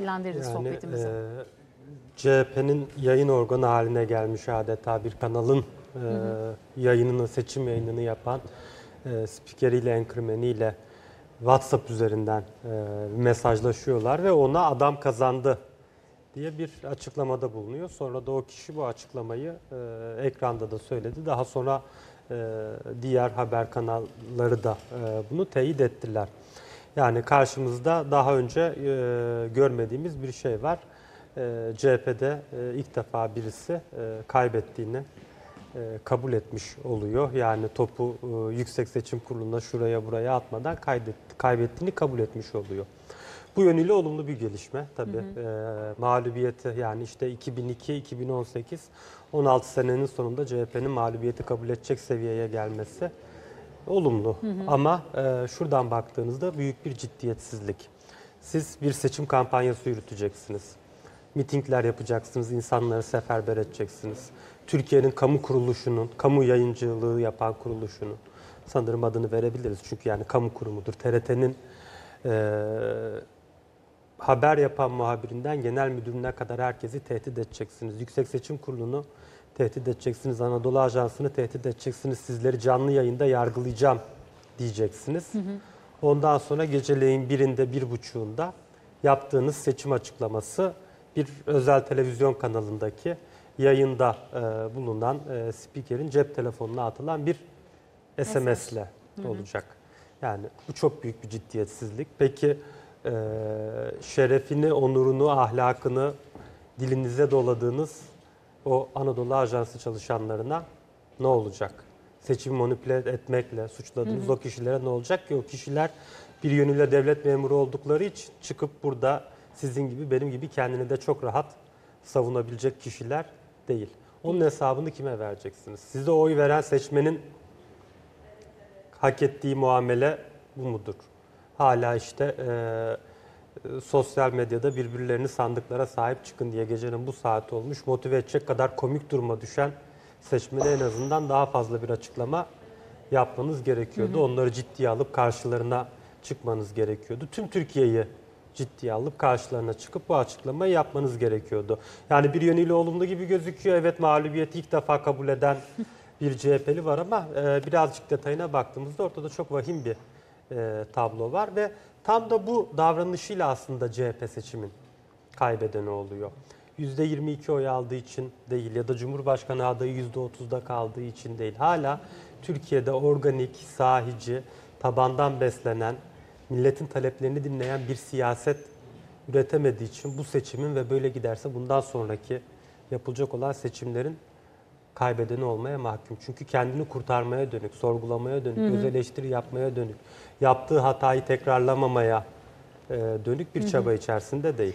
şekillendiririz Yani sohbetimizi. e, CHP'nin yayın organı haline gelmiş adeta bir kanalın e, yayınını, seçim yayınını yapan e, spikeriyle, enkrümeniyle WhatsApp üzerinden e, mesajlaşıyorlar ve ona adam kazandı diye bir açıklamada bulunuyor. Sonra da o kişi bu açıklamayı e, ekranda da söyledi. Daha sonra e, diğer haber kanalları da e, bunu teyit ettiler. Yani karşımızda daha önce e, görmediğimiz bir şey var. E, CHP'de e, ilk defa birisi e, kaybettiğini e, kabul etmiş oluyor. Yani topu e, Yüksek Seçim Kurulu'na şuraya buraya atmadan kaydet, kaybettiğini kabul etmiş oluyor. Bu yönüyle olumlu bir gelişme tabii. E, mağlubiyeti yani işte 2002-2018 16 senenin sonunda CHP'nin mağlubiyeti kabul edecek seviyeye gelmesi olumlu. Ama e, şuradan baktığınızda büyük bir ciddiyetsizlik. Siz bir seçim kampanyası yürüteceksiniz. Mitingler yapacaksınız, insanları seferber edeceksiniz. Türkiye'nin kamu kuruluşunun, kamu yayıncılığı yapan kuruluşunun, sanırım adını verebiliriz çünkü yani kamu kurumudur. TRT'nin e, haber yapan muhabirinden genel müdürüne kadar herkesi tehdit edeceksiniz. Yüksek Seçim Kurulu'nu tehdit edeceksiniz. Anadolu Ajansı'nı tehdit edeceksiniz. Sizleri canlı yayında yargılayacağım diyeceksiniz. Ondan sonra geceleyin birinde, bir buçuğunda yaptığınız seçim açıklaması bir özel televizyon kanalındaki yayında e, bulunan e, spikerin cep telefonuna atılan bir SMS'le olacak. Yani bu çok büyük bir ciddiyetsizlik. Peki e, şerefini, onurunu, ahlakını dilinize doladığınız o Anadolu Ajansı çalışanlarına ne olacak? Seçim manipüle etmekle suçladığınız o kişilere ne olacak ki? O kişiler bir yönüyle devlet memuru oldukları için çıkıp burada sizin gibi benim gibi kendini de çok rahat savunabilecek kişiler değil. Onun hesabını kime vereceksiniz? Size oy veren seçmenin hak ettiği muamele bu mudur? Hala işte e, sosyal medyada birbirlerini sandıklara sahip çıkın diye gecenin bu saati olmuş motive edecek kadar komik duruma düşen seçmene en azından daha fazla bir açıklama yapmanız gerekiyordu. Onları ciddiye alıp karşılarına çıkmanız gerekiyordu. Tüm Türkiye'yi ciddiye alıp karşılarına çıkıp bu açıklamayı yapmanız gerekiyordu. Yani bir yönüyle olumlu gibi gözüküyor. Evet mağlubiyeti ilk defa kabul eden bir CHP'li var ama e, birazcık detayına baktığımızda ortada çok vahim bir e, tablo var ve tam da bu davranışıyla aslında CHP seçimin kaybedeni oluyor. %22 oy aldığı için değil ya da Cumhurbaşkanı adayı %30'da kaldığı için değil. Hala Türkiye'de organik, sahici, tabandan beslenen, milletin taleplerini dinleyen bir siyaset üretemediği için bu seçimin ve böyle giderse bundan sonraki yapılacak olan seçimlerin kaybedeni olmaya mahkum. Çünkü kendini kurtarmaya dönük, sorgulamaya dönük, öz eleştiri yapmaya dönük, yaptığı hatayı tekrarlamamaya e, dönük bir çaba içerisinde değil.